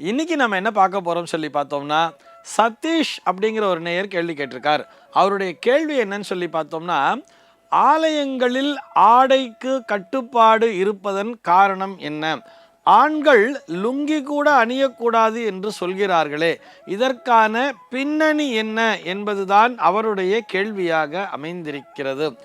இன்னைக்கு நம்ம என்ன பார்க்க போகிறோம்னு சொல்லி பார்த்தோம்னா சதீஷ் அப்படிங்கிற ஒரு நேயர் கேள்வி கேட்டிருக்கார். அவருடைய கேள்வி என்னன்னு சொல்லி பார்த்தோம்னா ஆலயங்களில் ஆடைக்கு கட்டுப்பாடு இருப்பதன் காரணம் என்ன? ஆண்கள் லுங்கி கூட அணியக்கூடாது என்று சொல்கிறார்களே இதற்கான பின்னணி என்ன என்பதுதான் அவருடைய கேள்வியாக அமைந்திருக்கிறது.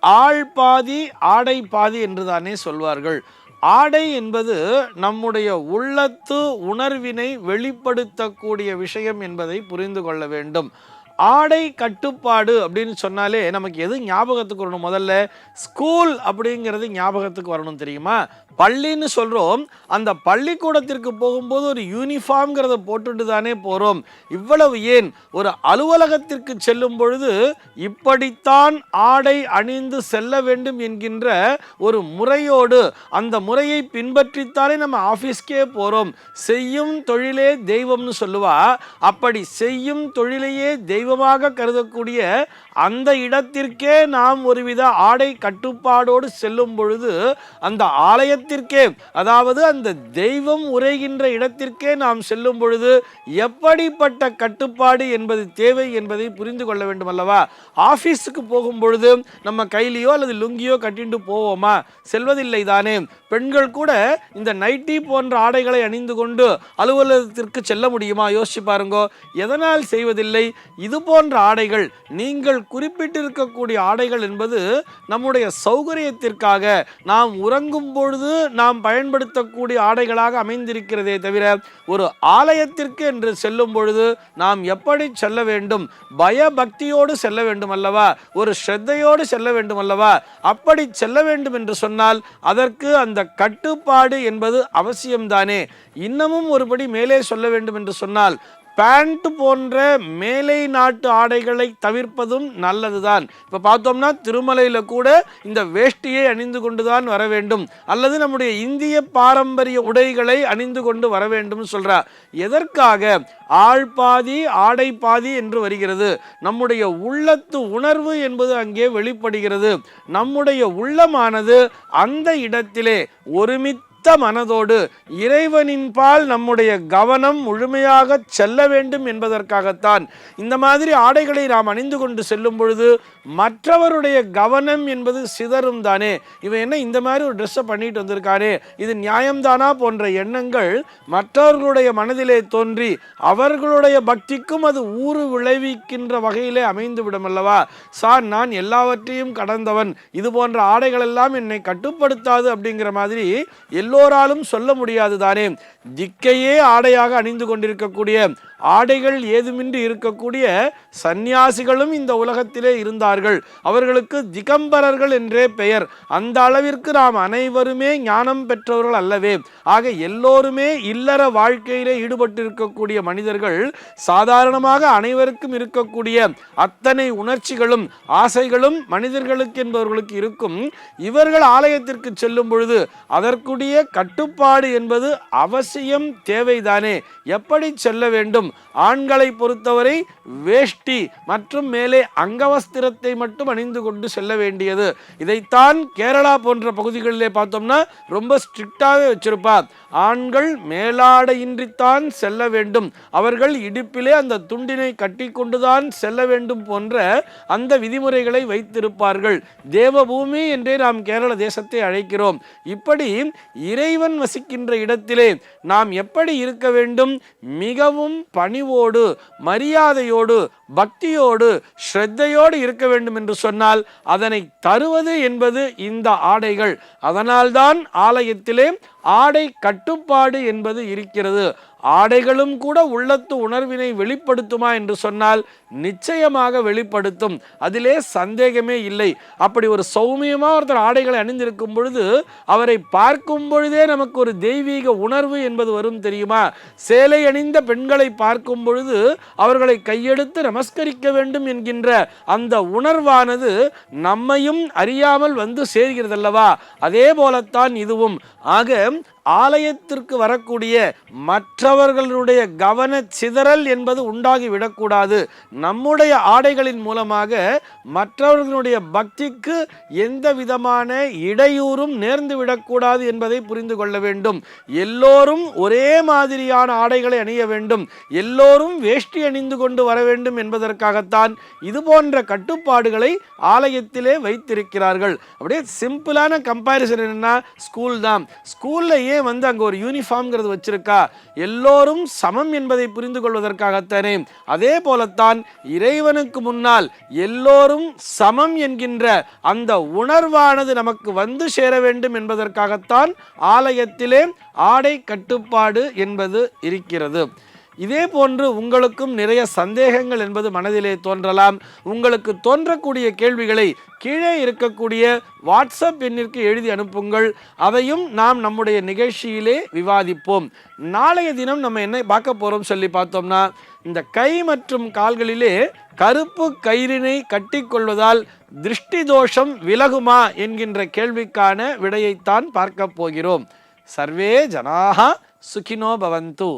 ஆள் பாதி ஆடை பாதி என்று தானே சொல்வார்கள். ஆடை என்பது நம்முடைய உள்ளத்து உணர்வினை வெளிப்படுத்தக்கூடிய விஷயம் என்பதை புரிந்து கொள்ள வேண்டும். ஆடை கட்டுப்பாடு அப்படின்னு சொன்னாலே நமக்கு எது ஞாபகத்துக்கு வரணும்? முதல்ல ஸ்கூல் அப்படிங்கிறது ஞாபகத்துக்கு வரணும் தெரியுமா? பள்ளின்னு சொல்கிறோம் அந்த பள்ளிக்கூடத்திற்கு போகும்போது ஒரு யூனிஃபார்ம்ங்கிறத போட்டுட்டு தானே போகிறோம் இவ்வளவு ஏன்? ஒரு அலுவலகத்திற்கு செல்லும் பொழுது இப்படித்தான் ஆடை அணிந்து செல்ல வேண்டும் என்கின்ற ஒரு முறையோடு அந்த முறையை பின்பற்றித்தானே நம்ம ஆஃபீஸ்க்கே போகிறோம் செய்யும் தொழிலே தெய்வம்னு சொல்லுவா. அப்படி செய்யும் தொழிலையே தெய்வமாக கருதக்கூடிய அந்த இடத்திற்கே நாம் ஒருவித ஆடை கட்டுப்பாடோடு செல்லும் பொழுது அந்த ஆலயத்திற்கே அதாவது அந்த தெய்வம் உரைகின்ற இடத்திற்கே நாம் செல்லும் பொழுது எப்படிப்பட்ட கட்டுப்பாடு என்பது தேவை என்பதை புரிந்து கொள்ள வேண்டும் அல்லவா ஆஃபீஸுக்கு போகும் பொழுது நம்ம கையிலையோ அல்லது லுங்கியோ கட்டிட்டு போவோமா? செல்வதில்லை தானே. பெண்கள் கூட இந்த நைட்டி போன்ற ஆடைகளை அணிந்து கொண்டு அலுவலகத்திற்கு செல்ல முடியுமா? யோசிச்சு பாருங்கோ. எதனால் செய்வதில்லை? இது போன்ற ஆடைகள் நீங்கள் குறிப்பிட்டிருக்கக்கூடிய ஆடைகள் என்பது நம்முடைய சௌகரியத்திற்காக நாம் உறங்கும் பொழுது நாம் பயன்படுத்தக்கூடிய ஆடைகளாக அமைந்திருக்கிறதே தவிர ஒரு ஆலயத்திற்கு என்று செல்லும் பொழுது நாம் எப்படி செல்ல வேண்டும்? பயபக்தியோடு செல்ல வேண்டும் அல்லவா? ஒரு ஸ்ரத்தையோடு செல்ல வேண்டும் அல்லவா? அப்படி செல்ல வேண்டும் என்று சொன்னால் அதற்கு அந்த கட்டுப்பாடு என்பது அவசியம்தானே. இன்னமும் ஒருபடி மேலே சொல்ல வேண்டும் என்று சொன்னால் பேண்ட் போன்ற மேலை நாட்டு ஆடைகளை தவிர்ப்பதும் நல்லதுதான். இப்போ பார்த்தோம்னா திருமலையில் கூட இந்த வேஷ்டியை அணிந்து கொண்டு தான் வர வேண்டும். அல்லது நம்முடைய இந்திய பாரம்பரிய உடைகளை அணிந்து கொண்டு வர வேண்டும் சொல்கிறார் எதற்காக? ஆள் பாதி ஆடை பாதி என்று வருகிறது. நம்முடைய உள்ளத்து உணர்வு என்பது அங்கே வெளிப்படுகிறது. நம்முடைய உள்ளமானது அந்த இடத்திலே ஒருமித்த சுத்த மனதோடு இறைவனின் பால் நம்முடைய கவனம் முழுமையாக செல்ல வேண்டும் என்பதற்காகத்தான் இந்த மாதிரி ஆடைகளை நாம் அணிந்து கொண்டு செல்லும் பொழுது மற்றவருடைய கவனம் என்பது சிதறும் தானே. இவன் என்ன இந்த மாதிரி ஒரு ட்ரெஸ்ஸை பண்ணிட்டு வந்திருக்கானே. இது நியாயம்தானா போன்ற எண்ணங்கள் மற்றவர்களுடைய மனதிலே தோன்றி அவர்களுடைய பக்திக்கும் அது ஊறு விளைவிக்கின்ற வகையிலே அமைந்து விடும் அல்லவா? சார் நான் எல்லாவற்றையும் கடந்தவன். இது போன்ற ஆடைகள் எல்லாம் என்னை கட்டுப்படுத்தாது அப்படிங்கிற மாதிரி எல்லோராலும் சொல்ல முடியாது தானே திக்கையே ஆடையாக அணிந்து கொண்டிருக்கக்கூடிய ஆடைகள் ஏதுமின்றி இருக்கக்கூடிய சந்நியாசிகளும் இந்த உலகத்திலே இருந்தார்கள். அவர்களுக்கு திகம்பரர்கள் என்றே பெயர். அந்த அளவிற்கு நாம் அனைவருமே ஞானம் பெற்றவர்கள் அல்லவே. ஆக எல்லோருமே இல்லற வாழ்க்கையிலே ஈடுபட்டிருக்கக்கூடிய மனிதர்கள் சாதாரணமாக அனைவருக்கும் இருக்கக்கூடிய அத்தனை உணர்ச்சிகளும் ஆசைகளும் மனிதர்களுக்கு என்பவர்களுக்கு இருக்கும். இவர்கள் ஆலயத்திற்கு செல்லும் பொழுது அதற்குரிய கட்டுப்பாடு என்பது அவசியம் தேவைதானே? எப்படி செல்ல வேண்டும்? ஆண்களை பொறுத்தவரை வேஷ்டி மற்றும் மேலே அங்கவஸ்திரத்தை மட்டும் அணிந்து கொண்டு செல்ல வேண்டியது. இதைத்தான் கேரளா போன்ற பகுதிகளிலே பார்த்தோம்னா ரொம்ப ஸ்ட்ரிக்டாகவே வச்சிருப்பார். ஆண்கள் மேலாடையின்றித்தான் செல்ல வேண்டும். அவர்கள் இடுப்பிலே அந்த துண்டினை கட்டி கொண்டுதான் செல்ல வேண்டும் போன்ற அந்த விதிமுறைகளை வைத்திருப்பார்கள். தேவபூமி என்றே நாம் கேரள தேசத்தை அழைக்கிறோம். இப்படி இறைவன் வசிக்கின்ற இடத்திலே நாம் எப்படி இருக்க வேண்டும்? மிகவும் பணிவோடு மரியாதையோடு பக்தியோடு ஸ்ரத்தையோடு இருக்க வேண்டும் என்று சொன்னால் அதனை தருவது என்பது இந்த ஆடைகள். அதனால்தான் ஆலயத்திலே ஆடை கட்டுப்பாடு என்பது இருக்கிறது. ஆடைகளும் கூட உள்ளத்து உணர்வினை வெளிப்படுத்துமா என்று சொன்னால் நிச்சயமாக வெளிப்படுத்தும். அதிலே சந்தேகமே இல்லை. அப்படி ஒரு சௌமியமாக ஒருத்தர் ஆடைகளை அணிந்திருக்கும் பொழுது அவரை பார்க்கும் பொழுதே நமக்கு ஒரு தெய்வீக உணர்வு என்பது வரும் தெரியுமா? சேலை அணிந்த பெண்களை பார்க்கும் பொழுது அவர்களை கையெடுத்து நமஸ்கரிக்க வேண்டும் என்கின்ற அந்த உணர்வானது நம்மையும் அறியாமல் வந்து சேர்கிறதல்லவா? அதே போலத்தான் இதுவும். ஆக 다음 ஆலயத்திற்கு வரக்கூடிய மற்றவர்களுடைய கவன சிதறல் என்பது உண்டாகி விடக்கூடாது நம்முடைய ஆடைகளின் மூலமாக மற்றவர்களுடைய பக்திக்கு எந்த விதமான இடையூறும் நேர்ந்து விடக்கூடாது என்பதை புரிந்து கொள்ள வேண்டும். எல்லோரும் ஒரே மாதிரியான ஆடைகளை அணிய வேண்டும். எல்லோரும் வேஷ்டி அணிந்து கொண்டு வர வேண்டும் என்பதற்காகத்தான் இது போன்ற கட்டுப்பாடுகளை ஆலயத்திலே வைத்திருக்கிறார்கள். அப்படியே சிம்பிளான கம்பேரிசன் என்னன்னா ஸ்கூல் தான். ஸ்கூல்ல ஏன் வந்து அங்க ஒரு யூனிஃபார்ம்ங்கிறது வச்சிருக்கா? எல்லோரும் சமம் என்பதை புரிந்து கொள்வதற்காகத்தானே. அதே போலத்தான் இறைவனுக்கு முன்னால் எல்லோரும் சமம் என்கின்ற அந்த உணர்வானது நமக்கு வந்து சேர வேண்டும் என்பதற்காகத்தான் ஆலயத்திலே ஆடை கட்டுப்பாடு என்பது இருக்கிறது. இதே போன்று உங்களுக்கும் நிறைய சந்தேகங்கள் என்பது மனதிலே தோன்றலாம். உங்களுக்கு தோன்றக்கூடிய கேள்விகளை கீழே இருக்கக்கூடிய வாட்ஸ்அப் எண்ணிற்கு எழுதி அனுப்புங்கள். அதையும் நாம் நம்முடைய நிகழ்ச்சியிலே விவாதிப்போம். நாளைய தினம் நம்ம என்ன பார்க்க போகிறோம் சொல்லி பார்த்தோம்னா இந்த கை மற்றும் கால்களிலே கருப்பு கயிறினை கட்டிக்கொள்வதால் திருஷ்டி தோஷம் விலகுமா என்கின்ற கேள்விக்கான விடையைத்தான் பார்க்க போகிறோம். சர்வே ஜனாக சுகினோ பவந்து.